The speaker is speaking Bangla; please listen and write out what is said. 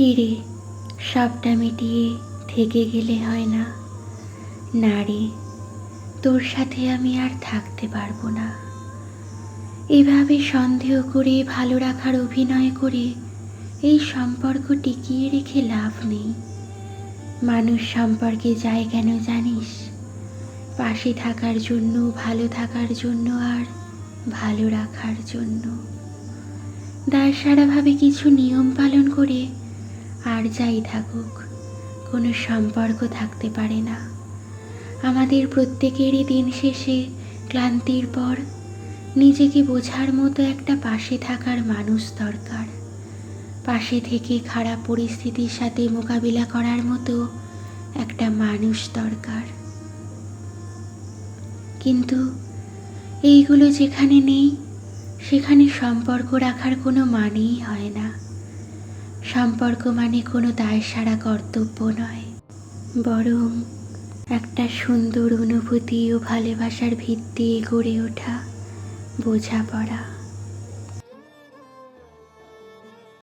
কিরে সবটা মিটিয়ে থেকে গেলে হয় না। না রে তোর সাথে আমি আর থাকতে পারব না। এভাবে সন্দেহ করে, ভালো রাখার অভিনয় করে, এই সম্পর্ক টিকিয়ে রেখে লাভ নেই। মানুষ সম্পর্কে যায় কেন জানিস? পাশে থাকার জন্য, ভালো থাকার জন্য আর ভালো রাখার জন্য। দায় সারাভাবে কিছু নিয়ম পালন করে আর যাই থাকুক, কোনো সম্পর্ক থাকতে পারে না। আমাদের প্রত্যেকেরই দিন শেষে ক্লান্তির পর নিজেকে বোঝার মতো একটা পাশে থাকার মানুষ দরকার। পাশে থেকে খারাপ পরিস্থিতির সাথে মোকাবিলা করার মতো একটা মানুষ দরকার। কিন্তু এইগুলো যেখানে নেই, সেখানে সম্পর্ক রাখার কোনো মানেই হয় না। সম্পর্ক মানে কোনো দায় সারা কর্তব্য নয়। বরং একটা সুন্দর অনুভূতি ও ভালোবাসার ভিত্তি গড়ে ওঠা, বোঝাপড়া।